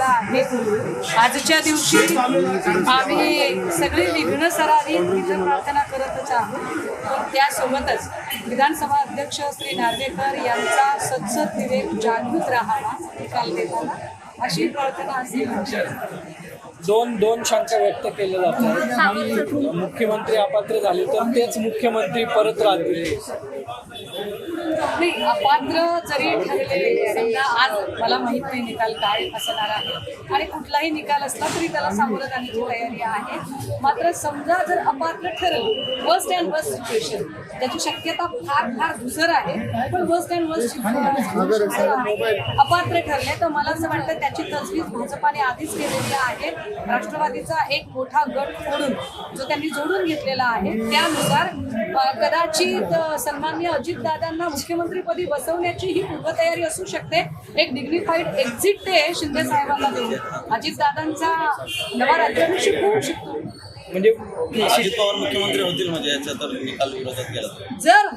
आहे आजच्या दिवशी आम्ही सगळे विघ्न सरावी इतर प्रार्थना करतच आहोत पण त्यासोबतच विधानसभा अध्यक्ष श्री नार्वेकर यांचा सदसद विवेक जागृत राहावा निकाल देताना अशी प्रार्थना असेल. दोन दोन शंका व्यक्त केल्या जातात. मुख्यमंत्री अपात्र झाले तर तेच मुख्यमंत्री परत राहतील. नाही अपात्र जरी ठरले समजा आज मला माहीत नाही निकाल काय असणार आहे. आणि कुठलाही निकाल असला तरी त्याला सामोरं जाण्याची तयारी आहे. मात्र समजा जर अपात्र ठरलं वर्स्ट अँड वर्स्ट सिच्युएशन त्याची शक्यता फार फार दुसर आहे. पण वर्स्ट अँड वर्स्ट अपात्र ठरले तर मला असं वाटतं त्याची तजवीज भाजपाने आधीच केलेली आहे. राष्ट्रवादीचा एक मोठा गट फोडून जो त्यांनी जोडून घेतलेला आहे त्यानुसार कदाचित अ, सन्मान्य अजितदादांना मुख्यमंत्रीपदी बसवण्याची ही पूर्वतयारी असू शकते. एक डिग्निफाईड एक्झिट ते शिंदे साहेबांना देऊन. अजितदादांचा नवा राज्याभिषेक होऊ शकतो. म्हणजे अजित पवार मुख्यमंत्री होतील म्हणजे याचा तर निकाल विरोधात गेला. जर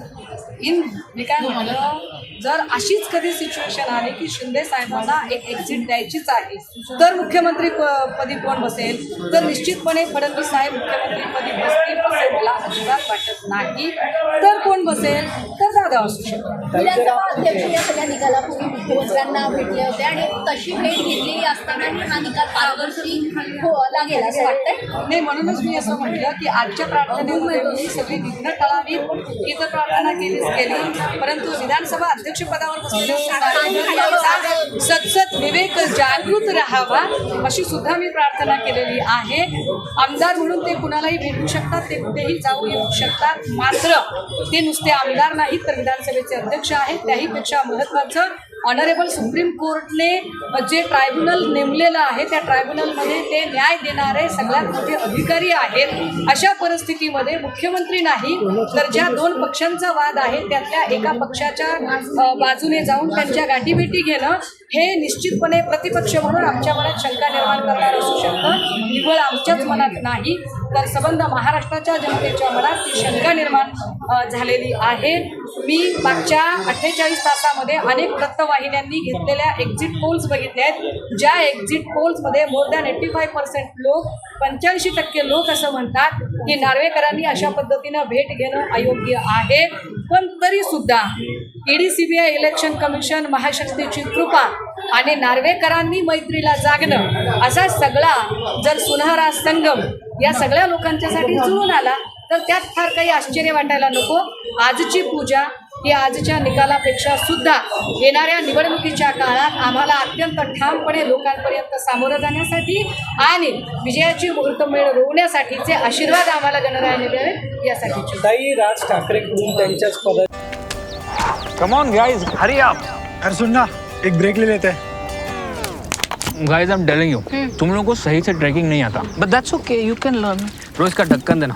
इन मी काय म्हटलं जर अशीच कधी सिच्युएशन आली की शिंदे साहेबांना एक एक्झिट द्यायचीच आहे तर मुख्यमंत्री पदी कोण बसेल? तर निश्चितपणे फडणवीस साहेब मुख्यमंत्रीपदी बसतील असं मला अजिबात वाटत नाही. तर कोण बसेल? तर दादा असू शकतो. विधानसभा अध्यक्ष या सगळ्या निकालापूर्वी मुख्यमंत्र्यांना भेटले होते आणि तशी भेट घेतलेली असतानाही हा निकाल पारदर्शी हो लागेल असं वाटतंय. नाही म्हणूनच मी असं म्हटलं की आजच्या प्रार्थनेमध्ये सगळी विघ्न टळावी. इतर प्रार्थना केलीच केली परंतु विधानसभा अध्यक्षपदावर सतसत विवेक जागृत राहावा अशी सुद्धा मी प्रार्थना केलेली आहे. आमदार म्हणून ते कुणालाही भेटू शकतात ते कुठेही जाऊ येऊ शकतात. मात्र ते नुसते आमदार नाहीत तर विधानसभेचे अध्यक्ष आहेत. त्याहीपेक्षा महत्त्वाचं ऑनरेबल सुप्रीम कोर्टने जे ट्रायब्युनल नेमलेलं आहे त्या ट्रायब्युनलमध्ये ते न्याय देणारे सगळ्यात मोठे अधिकारी आहेत. अशा परिस्थितीमध्ये मुख्यमंत्री नाही तर ज्या दोन पक्षांचा वाद आहे त्यातल्या एका पक्षाच्या बाजूने जाऊन त्यांच्या गाठीभेटी घेणं हे निश्चितपणे प्रतिपक्ष म्हणून आमच्या मनात शंका निर्माण करणार असू शकतं. निव्वळ आमच्याच मनात नाही तर संबंध महाराष्ट्राच्या जनतेच्या मनात ती शंका निर्माण झालेली आहे. मी मागच्या अठ्ठेचाळीस तासामध्ये अनेक वृत्तवाहिन्यांनी घेतलेल्या एक्झिट पोल्स बघितले आहेत. ज्या exit पोल्समध्ये more than eighty five percent लोक पंच्याऐंशी टक्के लोक असं म्हणतात की नार्वेकरांनी अशा पद्धतीनं भेट घेणं अयोग्य आहे. पण तरीसुद्धा A D C B I election commission महाशक्तीची कृपा आणि नार्वेकरांनी मैत्रीला जागणं असा सगळा जर सुनहरा संगम या सगळ्या लोकांच्यासाठी जुळून आला तर त्यात फार काही आश्चर्य वाटायला नको. आजची पूजा ही आजच्या निकालापेक्षा सुद्धा येणाऱ्या निवडणुकीच्या काळात आम्हाला अत्यंत ठामपणे लोकांपर्यंत सामोरं जाण्यासाठी आणि विजयाची मुहूर्तमेळ रोवण्यासाठीचे आशीर्वाद आम्हाला गणरायाने द्यावे यासाठीचे. ताई राज ठाकरेकडून त्यांच्याच पदा कम ऑन गाइस हरी आप अरे सुन ना एक ब्रेक ले लेते. हैं guys I am telling you तुम लोगों को सही से ट्रैकिंग नहीं आता. But that's okay you can learn रोज का ढक्कन देना.